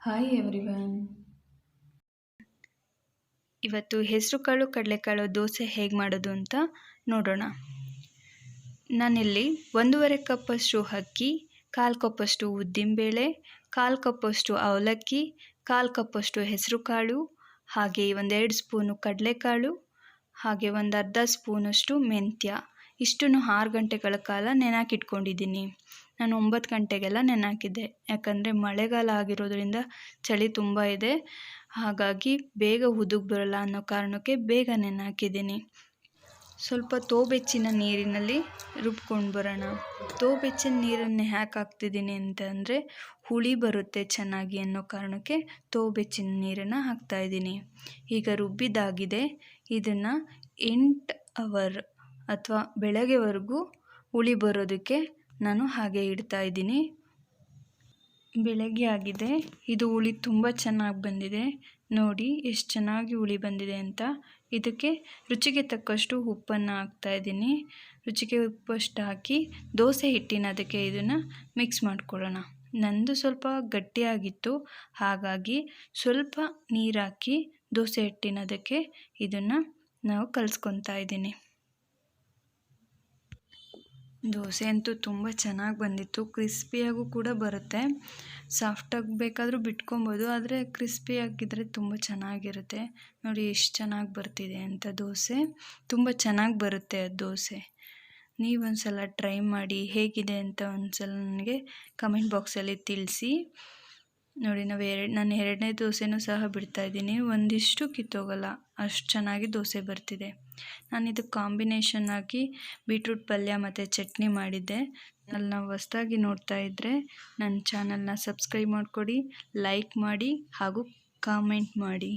Hi everyone ಇವತ್ತು ಹೆಸರುಕಾಳು, ಕಡಲೆಕಾಳು, ದೋಸೆ ಹೇಗೆ ಮಾಡೋದು ಅಂತ ನೋಡೋಣ. ನಾನಿಲ್ಲಿ ಒಂದೂವರೆ ಕಪ್ಪಷ್ಟು ಅಕ್ಕಿ, ಕಾಲು ಕಪ್ಪಷ್ಟು ಉದ್ದಿನಬೇಳೆ ಕಾಲು ಕಪ್ಪಷ್ಟು ಅವಲಕ್ಕಿ, ಕಾಲು ಕಪ್ಪಷ್ಟು ಹೆಸರುಕಾಳು, ಹಾಗೆ ಒಂದೆರಡು ಸ್ಪೂನು ಕಡಲೆಕಾಳು, ಹಾಗೆ ಒಂದು ಅರ್ಧ ಸ್ಪೂನಷ್ಟು ಮೆಂತ್ಯ. ಇಷ್ಟನ್ನು ಆರು ಗಂಟೆಗಳ ಕಾಲ ನೆನಾಕಿಟ್ಕೊಂಡಿದ್ದೀನಿ. ನಾನು ಒಂಬತ್ತು ಗಂಟೆಗೆಲ್ಲ ನೆನಾಕಿದ್ದೆ. ಯಾಕಂದರೆ ಮಳೆಗಾಲ ಆಗಿರೋದ್ರಿಂದ ಚಳಿ ತುಂಬ ಇದೆ. ಹಾಗಾಗಿ ಬೇಗ ಉದುಗ್ ಬರಲ್ಲ ಅನ್ನೋ ಕಾರಣಕ್ಕೆ ಬೇಗ ನೆನಾಕಿದ್ದೀನಿ. ಸ್ವಲ್ಪ ತೋಬೆಚ್ಚಿನ ನೀರಿನಲ್ಲಿ ರುಬ್ಕೊಂಡು ಬರೋಣ. ತೋಬೆಚ್ಚಿನ ನೀರನ್ನೇ ಯಾಕೆ ಹಾಕ್ತಿದ್ದೀನಿ ಅಂತಂದರೆ ಹುಳಿ ಬರುತ್ತೆ ಚೆನ್ನಾಗಿ ಅನ್ನೋ ಕಾರಣಕ್ಕೆ ತೋಬೆಚ್ಚಿನ ನೀರನ್ನು ಹಾಕ್ತಾಯಿದ್ದೀನಿ ಈಗ ರುಬ್ಬಿದಾಗಿದೆ ಇದನ್ನು ಎಂಟು ಅವರ್ ಅಥವಾ ಬೆಳಗ್ಗೆವರೆಗೂ ಹುಳಿ ಬರೋದಕ್ಕೆ ನಾನು ಹಾಗೆ ಇಡ್ತಾ ಇದ್ದೀನಿ. ಬೆಳಗ್ಗೆ ಆಗಿದೆ. ಇದು ಹುಳಿ ತುಂಬ ಚೆನ್ನಾಗಿ ಬಂದಿದೆ. ನೋಡಿ, ಎಷ್ಟು ಚೆನ್ನಾಗಿ ಹುಳಿ ಬಂದಿದೆ ಅಂತ. ಇದಕ್ಕೆ ರುಚಿಗೆ ತಕ್ಕಷ್ಟು ಉಪ್ಪನ್ನು ಹಾಕ್ತಾ ಇದ್ದೀನಿ. ರುಚಿಗೆ ಉಪ್ಪಷ್ಟು ಹಾಕಿ ದೋಸೆ ಹಿಟ್ಟಿನ ಅದಕ್ಕೆ ಇದನ್ನು ಮಿಕ್ಸ್ ಮಾಡ್ಕೊಳ್ಳೋಣ. ನಂದು ಸ್ವಲ್ಪ ಗಟ್ಟಿಯಾಗಿತ್ತು. ಹಾಗಾಗಿ ಸ್ವಲ್ಪ ನೀರು ಹಾಕಿ ದೋಸೆ ಹಿಟ್ಟಿನದಕ್ಕೆ ಇದನ್ನು ನಾವು ಕಲಿಸ್ಕೊತಾ ಇದ್ದೀನಿ. ದೋಸೆ ಅಂತೂ ತುಂಬ ಚೆನ್ನಾಗಿ ಬಂದಿತ್ತು. ಕ್ರಿಸ್ಪಿಯಾಗೂ ಕೂಡ ಬರುತ್ತೆ. ಸಾಫ್ಟಾಗಿ ಬೇಕಾದರೂ ಬಿಟ್ಕೊಬೋದು, ಆದರೆ ಕ್ರಿಸ್ಪಿಯಾಗಿದ್ದರೆ ತುಂಬ ಚೆನ್ನಾಗಿರುತ್ತೆ. ನೋಡಿ ಎಷ್ಟು ಚೆನ್ನಾಗಿ ಬರ್ತಿದೆ ಅಂತ ದೋಸೆ. ತುಂಬ ಚೆನ್ನಾಗಿ ಬರುತ್ತೆ ಅದು ದೋಸೆ. ನೀವೊಂದು ಸಲ ಟ್ರೈ ಮಾಡಿ ಹೇಗಿದೆ ಅಂತ ಒಂದು ಸಲ ನನಗೆ ಕಮೆಂಟ್ ಬಾಕ್ಸಲ್ಲಿ ತಿಳಿಸಿ. ನೋಡಿ, ನಾವು ಎರಡು, ನಾನು ಎರಡನೇ ದೋಸೆನೂ ಸಹ ಬಿಡ್ತಾಯಿದ್ದೀನಿ ಒಂದಿಷ್ಟು ಕಿತ್ತೋಗಲ್ಲ. ಅಷ್ಟು ಚೆನ್ನಾಗಿ ದೋಸೆ ಬರ್ತಿದೆ. ನಾನು ಇದು ಕಾಂಬಿನೇಷನ್ ಆಗಿ ಬೀಟ್ರೂಟ್ ಪಲ್ಯ ಮತ್ತು ಚಟ್ನಿ ಮಾಡಿದ್ದೆ. ನಾವು ಹೊಸ್ದಾಗಿ ನೋಡ್ತಾ ಇದ್ದರೆ ನನ್ನ ಚಾನಲ್ನ ಸಬ್ಸ್ಕ್ರೈಬ್ ಮಾಡಿಕೊಡಿ ಲೈಕ್ ಮಾಡಿ ಹಾಗೂ ಕಾಮೆಂಟ್ ಮಾಡಿ.